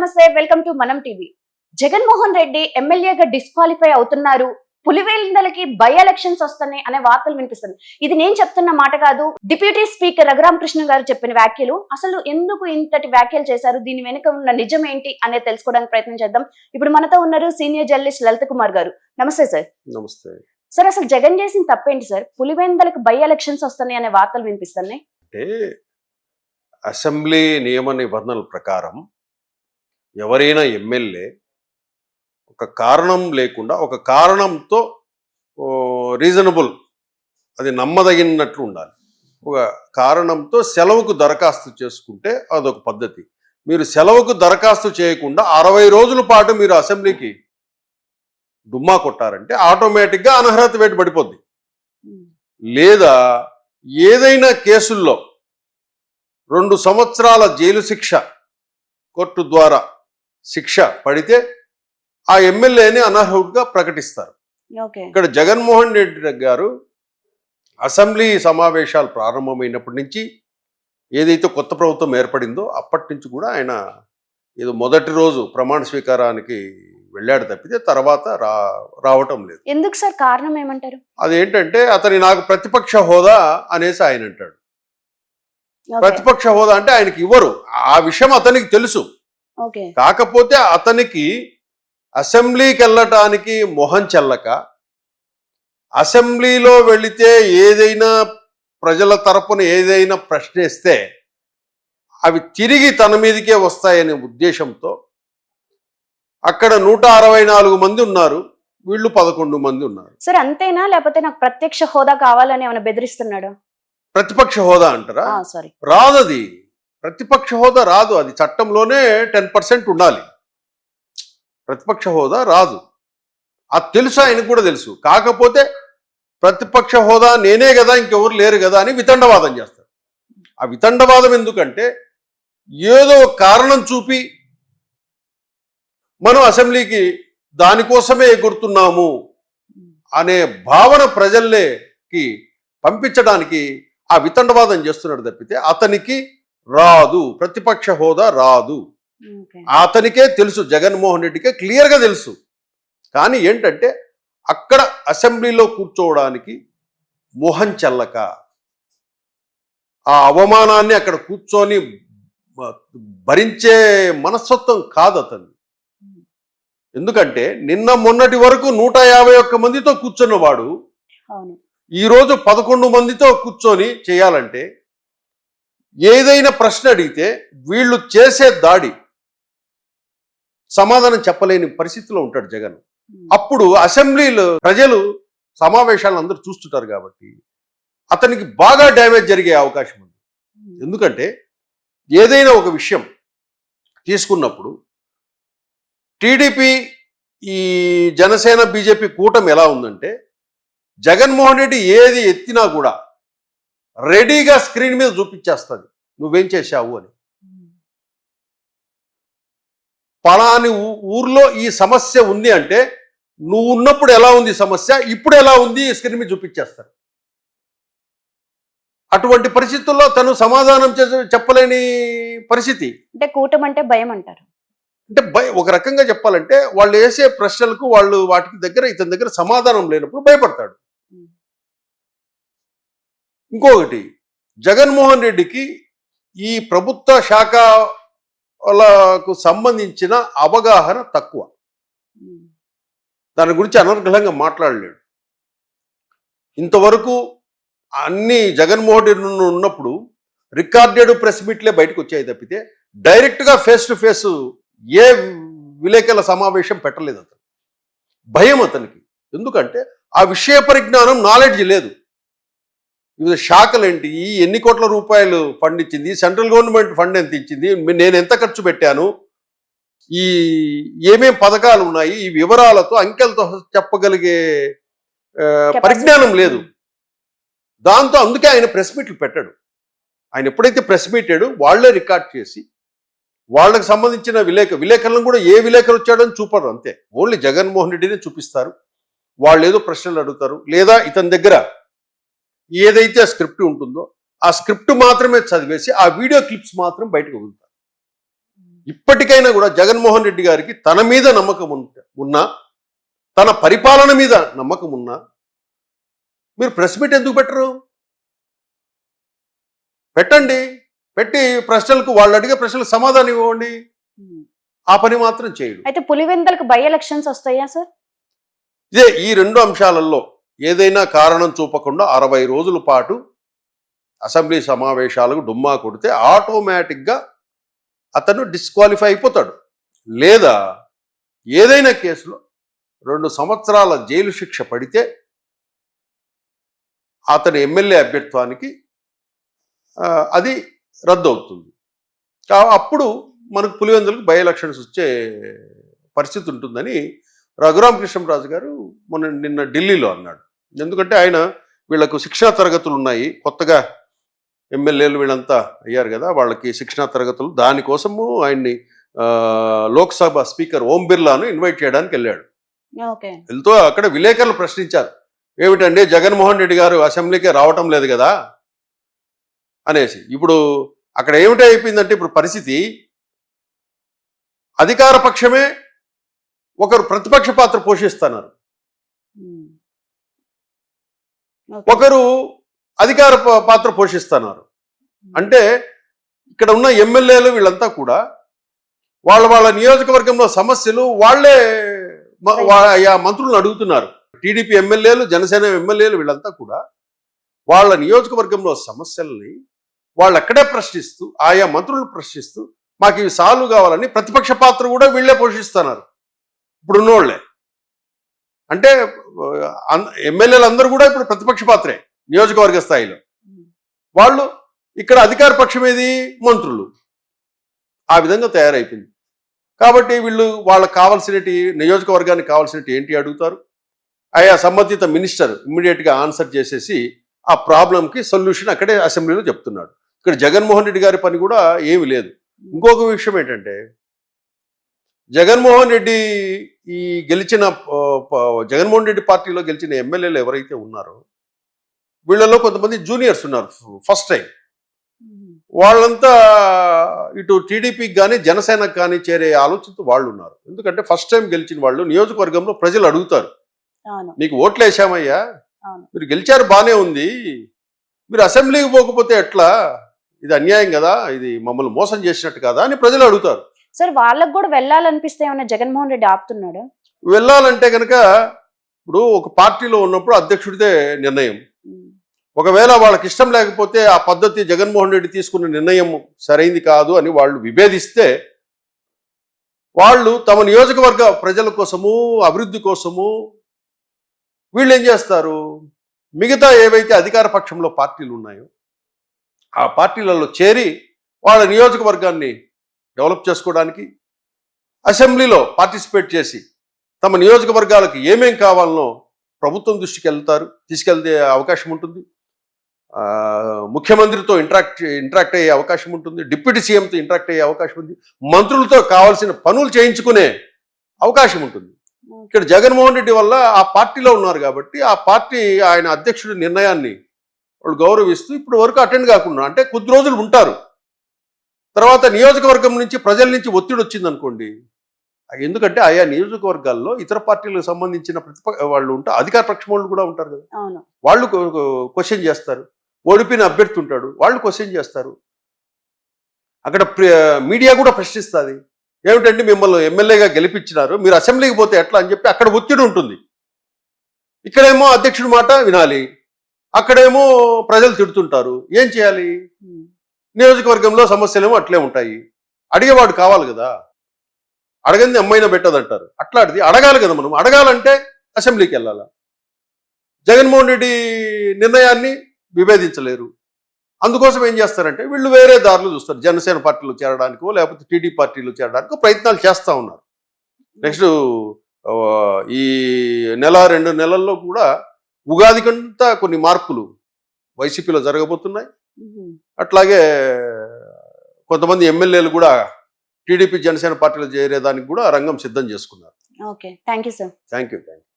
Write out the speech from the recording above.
నమస్తే welcome to మనం TV. Jaganmohan Reddy ఎమ్మెల్యేగా డిస్క్వాలిఫై అవుతున్నారు. పులివేలిందలకి బై ఎలక్షన్స్ వస్తున్నాయి అనే వార్తలు వినిపిస్తుంది. ఇది నేను చెప్తున్న మాట కాదు. డిప్యూటీ స్పీకర్ రఘురామకృష్ణ గారు చెప్పిన వ్యాఖ్యలు అసలు ఎందుకు ఇంతటి వ్యాఖ్యలు చేశారు? దీని వెనుక ఉన్న నిజం ఏంటి అనేది తెలుసుకోవడానికి ప్రయత్నం చేద్దాం. ఇప్పుడు మనతో ఉన్నారు సీనియర్ జర్నలిస్ట్ లలిత కుమార్ గారు. నమస్తే సార్. నమస్తే. సార్ అసలు జగన్ చేసిన తప్పేంటి సార్? పులివేందలకి బై ఎలక్షన్స్ వస్తున్నాయి అనే వార్తలు వినిపిస్తున్నాయి. అంటే అసెంబ్లీ నియమ నిబంధనల ప్రకారం ఎవరైనా ఎమ్మెల్యే ఒక కారణం లేకుండా ఒక కారణంతో రీజనబుల్ అది నమ్మదగినట్లు ఉండాలి. ఒక కారణంతో సెలవుకు దరఖాస్తు చేసుకుంటే అదొక పద్ధతి. మీరు సెలవుకు దరఖాస్తు చేయకుండా అరవై రోజుల పాటు మీరు అసెంబ్లీకి డుమ్మా కొట్టారంటే ఆటోమేటిక్గా అనర్హత వేటు పడిపోద్ది. లేదా ఏదైనా కేసుల్లో రెండు సంవత్సరాల జైలు శిక్ష కోర్టు ద్వారా శిక్ష పడితే ఆ ఎమ్మెల్యేని అనర్హుడిగా ప్రకటిస్తారు. ఇక్కడ జగన్మోహన్ రెడ్డి గారు అసెంబ్లీ సమావేశాలు ప్రారంభమైనప్పటి నుంచి ఏదైతే కొత్త ప్రభుత్వం ఏర్పడిందో అప్పటి నుంచి కూడా ఆయన ఏదో మొదటి రోజు ప్రమాణ స్వీకారానికి వెళ్ళాడు తప్పితే తర్వాత రా రావటం లేదు. ఎందుకు సార్? కారణం ఏమంటారు? అదేంటంటే అతని నాకు ప్రతిపక్ష హోదా అనేసి ఆయన అంటాడు. ప్రతిపక్ష హోదా అంటే ఆయనకి ఇవ్వరు. ఆ విషయం అతనికి తెలుసు. కాకపోతే అతనికి అసెంబ్లీకి వెళ్ళటానికి మొహం చెల్లక అసెంబ్లీలో వెళితే ఏదైనా ప్రజల తరపున ఏదైనా ప్రశ్నిస్తే అవి తిరిగి తన మీదకే వస్తాయనే ఉద్దేశంతో అక్కడ నూట అరవై నాలుగు మంది ఉన్నారు వీళ్ళు పదకొండు మంది ఉన్నారు. సార్ అంతేనా? లేకపోతే నాకు ప్రత్యక్ష హోదా కావాలని ఏమైనా బెదిరిస్తున్నాడు? ప్రతిపక్ష హోదా అంటారా? సారీ. రాదు అది ప్రతిపక్ష హోదా రాదు. అది చట్టంలోనే టెన్ పర్సెంట్ ఉండాలి. ప్రతిపక్ష హోదా రాదు. అది తెలుసు ఆయనకు కూడా తెలుసు. కాకపోతే ప్రతిపక్ష హోదా నేనే కదా ఇంకెవరు లేరు కదా అని వితండవాదం చేస్తారు. ఆ వితండవాదం ఎందుకంటే ఏదో కారణం చూపి మనం అసెంబ్లీకి దానికోసమే ఎగురుతున్నాము అనే భావన ప్రజల్లోకి పంపించడానికి ఆ వితండవాదం చేస్తున్నాడు తప్పితే అతనికి రాదు. ప్రతిపక్ష హోదా రాదు. అతనికే తెలుసు జగన్మోహన్ రెడ్డికే క్లియర్గా తెలుసు. కానీ ఏంటంటే అక్కడ అసెంబ్లీలో కూర్చోవడానికి మొహం చెల్లక ఆ అవమానాన్ని అక్కడ కూర్చొని భరించే మనస్తత్వం కాదు అతను. ఎందుకంటే నిన్న మొన్నటి వరకు నూట యాభై ఒక్క మందితో కూర్చున్నవాడు ఈరోజు పదకొండు మందితో కూర్చొని చేయాలంటే ఏదైనా ప్రశ్న అడిగితే వీళ్ళు చేసే దాడి సమాధానం చెప్పలేని పరిస్థితిలో ఉంటాడు జగన్. అప్పుడు అసెంబ్లీలో ప్రజలు సమావేశాలను అందరూ చూస్తుంటారు కాబట్టి అతనికి బాగా డ్యామేజ్ జరిగే అవకాశం ఉంది. ఎందుకంటే ఏదైనా ఒక విషయం తీసుకున్నప్పుడు టీడీపీ ఈ జనసేన బీజేపీ కూటమి ఎలా ఉందంటే జగన్మోహన్ రెడ్డి ఏది ఎత్తినా కూడా రెడీగా స్క్రీన్ మీద చూపించేస్తుంది. నువ్వేం చేశావు అని. పలాని ఊర్లో ఈ సమస్య ఉంది అంటే నువ్వు ఉన్నప్పుడు ఎలా ఉంది సమస్య ఇప్పుడు ఎలా ఉంది స్క్రీన్ మీద చూపించేస్తారు. అటువంటి పరిస్థితుల్లో తను సమాధానం చెప్పలేని పరిస్థితి. అంటే కూటమి అంటే భయం అంటారు. అంటే భయ ఒక రకంగా చెప్పాలంటే వాళ్ళు వేసే ప్రశ్నలకు వాళ్ళు వాటికి దగ్గర ఇతని దగ్గర సమాధానం లేనప్పుడు భయపడతాడు. ఇంకొకటి జగన్మోహన్ రెడ్డికి ఈ ప్రభుత్వ శాఖలకు సంబంధించిన అవగాహన తక్కువ. దాని గురించి అనర్గళంగా మాట్లాడలేడు. ఇంతవరకు అన్ని జగన్మోహన్ రెడ్డి ఉన్నప్పుడు రికార్డెడ్ ప్రెస్ మీట్లే బయటకు వచ్చాయి తప్పితే డైరెక్ట్గా ఫేస్ టు ఫేస్ ఏ విలేకరుల సమావేశం పెట్టలేదు అతను. భయం అతనికి. ఎందుకంటే ఆ విషయ పరిజ్ఞానం నాలెడ్జ్ లేదు. వివిధ శాఖలు ఏంటి ఈ ఎన్ని కోట్ల రూపాయలు ఫండ్ ఇచ్చింది సెంట్రల్ గవర్నమెంట్ ఫండ్ ఎంత ఇచ్చింది? నేను ఎంత ఖర్చు పెట్టాను? ఈ ఏమేం పథకాలు ఉన్నాయి? ఈ వివరాలతో అంకెలతో చెప్పగలిగే పరిజ్ఞానం లేదు. దాంతో అందుకే ఆయన ప్రెస్ మీట్లు పెట్టాడు. ఆయన ఎప్పుడైతే ప్రెస్ మీటాడు వాళ్ళే రికార్డ్ చేసి వాళ్ళకి సంబంధించిన విలేక విలేకరులను కూడా ఏ విలేకరు వచ్చాడని చూపరు అంతే. ఓన్లీ జగన్మోహన్ రెడ్డినే చూపిస్తారు. వాళ్ళు ఏదో ప్రశ్నలు అడుగుతారు. లేదా ఇతని దగ్గర ఏదైతే స్క్రిప్ట్ ఉంటుందో ఆ స్క్రిప్ట్ మాత్రమే చదివేసి ఆ వీడియో క్లిప్స్ మాత్రం బయటకు వదులుతారు. ఇప్పటికైనా కూడా జగన్మోహన్ రెడ్డి గారికి తన మీద నమ్మకం ఉంట- ఉన్నా తన పరిపాలన మీద నమ్మకం ఉన్నా మీరు ప్రెస్ మీట్ ఎందుకు పెట్టరు? పెట్టండి. పెట్టి ప్రశ్నలకు వాళ్ళు అడిగే ప్రశ్నలకు సమాధానం ఇవ్వండి. ఆ పని మాత్రం చేయడు అయితే పులివెందలకు బై ఎలక్షన్స్ వస్తాయా సార్? ఇదే ఈ రెండు అంశాలలో ఏదైనా కారణం చూపకుండా అరవై రోజుల పాటు అసెంబ్లీ సమావేశాలకు డుమ్మా కొడితే ఆటోమేటిక్గా అతను డిస్క్వాలిఫై అయిపోతాడు. లేదా ఏదైనా కేసులో రెండు సంవత్సరాల జైలు శిక్ష పడితే అతని ఎమ్మెల్యే అభ్యర్థానికి అది రద్దు అవుతుంది అప్పుడు మనకు పులివెందులకు బై ఎలక్షన్స్ వచ్చే పరిస్థితి ఉంటుందని రఘురామ కృష్ణరాజు గారు మొన్న నిన్న ఢిల్లీలో అన్నాడు. ఎందుకంటే ఆయన వీళ్ళకు శిక్షణా తరగతులు ఉన్నాయి. కొత్తగా ఎమ్మెల్యేలు వీళ్ళంతా అయ్యారు కదా వాళ్ళకి శిక్షణా తరగతులు. దానికోసము ఆయన్ని లోక్సభ స్పీకర్ ఓం బిర్లాను ఇన్వైట్ చేయడానికి వెళ్ళాడు. వెళ్తూ అక్కడ విలేకరులు ప్రశ్నించారు. ఏమిటండి జగన్మోహన్ రెడ్డి గారు అసెంబ్లీకి రావటం లేదు కదా? అనేసి. ఇప్పుడు అక్కడ ఏమిటి అయిపోయిందంటే ఇప్పుడు పరిస్థితి అధికార పక్షమే ఒకరు ప్రతిపక్ష పాత్ర పోషిస్తున్నారు. ఒకరు అధికార పాత్ర పోషిస్తున్నారు. అంటే ఇక్కడ ఉన్న ఎమ్మెల్యేలు వీళ్ళంతా కూడా వాళ్ళ వాళ్ళ నియోజకవర్గంలో సమస్యలు వాళ్ళే మ- వా- ఆయా మంత్రులను అడుగుతున్నారు. టీడీపీ ఎమ్మెల్యేలు జనసేన ఎమ్మెల్యేలు వీళ్ళంతా కూడా వాళ్ళ నియోజకవర్గంలో సమస్యల్ని వాళ్ళు అక్కడే ప్రశ్నిస్తూ ఆయా మంత్రులను ప్రశ్నిస్తూ మాకు ఇవి సాల్వ్ కావాలని ప్రతిపక్ష పాత్ర కూడా వీళ్ళే పోషిస్తున్నారు. ఇప్పుడున్నోళ్ళే. అంటే ఎమ్మెల్యేలు అందరూ కూడా ఇప్పుడు ప్రతిపక్ష పాత్రే నియోజకవర్గ స్థాయిలో. వాళ్ళు ఇక్కడ అధికార పక్షం ఏది? మంత్రులు. ఆ విధంగా తయారైపోయింది. కాబట్టి వీళ్ళు వాళ్ళకి కావాల్సినటి నియోజకవర్గానికి కావాల్సినటి ఏంటి అడుగుతారు? ఆయా సంబంధిత మినిస్టర్ ఇమ్మీడియట్గా ఆన్సర్ చేసేసి ఆ ప్రాబ్లంకి సొల్యూషన్ అక్కడే అసెంబ్లీలో చెప్తున్నాడు. ఇక్కడ జగన్మోహన్ రెడ్డి గారి పని కూడా ఏమి లేదు. ఇంకొక విషయం ఏంటంటే జగన్మోహన్ రెడ్డి ఈ గెలిచిన జగన్మోహన్ రెడ్డి పార్టీలో గెలిచిన ఎమ్మెల్యేలు ఎవరైతే ఉన్నారో వీళ్ళలో కొంతమంది జూనియర్స్ ఉన్నారు ఫస్ట్ టైం. వాళ్ళంతా ఇటు టీడీపీకి కానీ జనసేనకు కానీ చేరే ఆలోచనతో వాళ్ళు ఉన్నారు. ఎందుకంటే ఫస్ట్ టైం గెలిచిన వాళ్ళు నియోజకవర్గంలో ప్రజలు అడుగుతారు. మీకు ఓట్లు వేసామయ్యా. మీరు గెలిచారు బానే ఉంది. మీరు అసెంబ్లీకి పోకపోతే ఎట్లా? ఇది అన్యాయం కదా? ఇది మమ్మల్ని మోసం చేసినట్టు కదా? అని ప్రజలు అడుగుతారు. సార్ వాళ్ళకు కూడా వెళ్ళాలనిపిస్తే ఏమన్నా జగన్మోహన్ రెడ్డి ఆపుతున్నాడు? వెళ్ళాలంటే కనుక ఇప్పుడు ఒక పార్టీలో ఉన్నప్పుడు అధ్యక్షుడిదే నిర్ణయం. ఒకవేళ వాళ్ళకి ఇష్టం లేకపోతే ఆ పద్ధతి జగన్మోహన్ రెడ్డి తీసుకున్న నిర్ణయం సరైంది కాదు అని వాళ్ళు విభేదిస్తే వాళ్ళు తమ నియోజకవర్గ ప్రజల కోసము అభివృద్ధి కోసము వీళ్ళు ఏం చేస్తారు? మిగతా ఏవైతే అధికార పక్షంలో పార్టీలు ఉన్నాయో ఆ పార్టీలలో చేరి వాళ్ళ నియోజకవర్గాన్ని డెవలప్ చేసుకోవడానికి అసెంబ్లీలో పార్టిసిపేట్ చేసి తమ నియోజకవర్గాలకు ఏమేం కావాలనో ప్రభుత్వం దృష్టికి వెళ్తారు తీసుకెళ్తే అవకాశం ఉంటుంది. ముఖ్యమంత్రితో ఇంటరాక్ట్ ఇంటరాక్ట్ అయ్యే అవకాశం ఉంటుంది డిప్యూటీ సీఎంతో ఇంటరాక్ట్ అయ్యే అవకాశం ఉంది. మంత్రులతో కావాల్సిన పనులు చేయించుకునే అవకాశం ఉంటుంది. ఇక్కడ జగన్మోహన్ రెడ్డి వల్ల ఆ పార్టీలో ఉన్నారు కాబట్టి ఆ పార్టీ ఆయన అధ్యక్షుడి నిర్ణయాన్ని వాళ్ళు గౌరవిస్తూ ఇప్పుడు వరకు అటెండ్ కాకుండా అంటే కొద్ది రోజులు ఉంటారు. తర్వాత నియోజకవర్గం నుంచి ప్రజల నుంచి ఒత్తిడి వచ్చింది అనుకోండి ఎందుకంటే ఆయా నియోజకవర్గాల్లో ఇతర పార్టీలకు సంబంధించిన ప్రతిపక్ష వాళ్ళు ఉంటారు అధికార పక్షం వాళ్ళు కూడా ఉంటారు కదా. వాళ్ళు క్వశ్చన్ చేస్తారు. ఓడిపోయిన అభ్యర్థి ఉంటాడు వాళ్ళు క్వశ్చన్ చేస్తారు. అక్కడ మీడియా కూడా ప్రశ్నిస్తుంది. ఏమిటంటే మిమ్మల్ని ఎమ్మెల్యేగా గెలిపించినారు మీరు అసెంబ్లీకి పోతే ఎట్లా అని చెప్పి అక్కడ ఒత్తిడి ఉంటుంది. ఇక్కడేమో అధ్యక్షుడి మాట వినాలి అక్కడేమో ప్రజలు తిడుతుంటారు. ఏం చేయాలి? నియోజకవర్గంలో సమస్యలేమో అట్లే ఉంటాయి. అడిగేవాడు కావాలి కదా. అడగంది అమ్మాయినా పెట్టదంటారు. అట్లాంటిది అడగాలి కదా మనం. అడగాలంటే అసెంబ్లీకి వెళ్ళాలా? జగన్మోహన్ రెడ్డి నిర్ణయాన్ని విభేదించలేరు. అందుకోసం ఏం చేస్తారంటే వీళ్ళు వేరే దారులు చూస్తారు. జనసేన పార్టీలో చేరడానికో లేకపోతే టీడీ పార్టీలో చేరడానికో ప్రయత్నాలు చేస్తూ ఉన్నారు. నెక్స్ట్ ఈ నెల రెండు నెలల్లో కూడా ఉగాది కొన్ని మార్పులు వైసీపీలో జరగబోతున్నాయి. అట్లాగే కొంతమంది ఎమ్మెల్యేలు కూడా టీడీపీ జనసేన పార్టీలో చేరేదానికి కూడా రంగం సిద్ధం చేసుకున్నారు. Okay. Thank you sir. Thank you thank you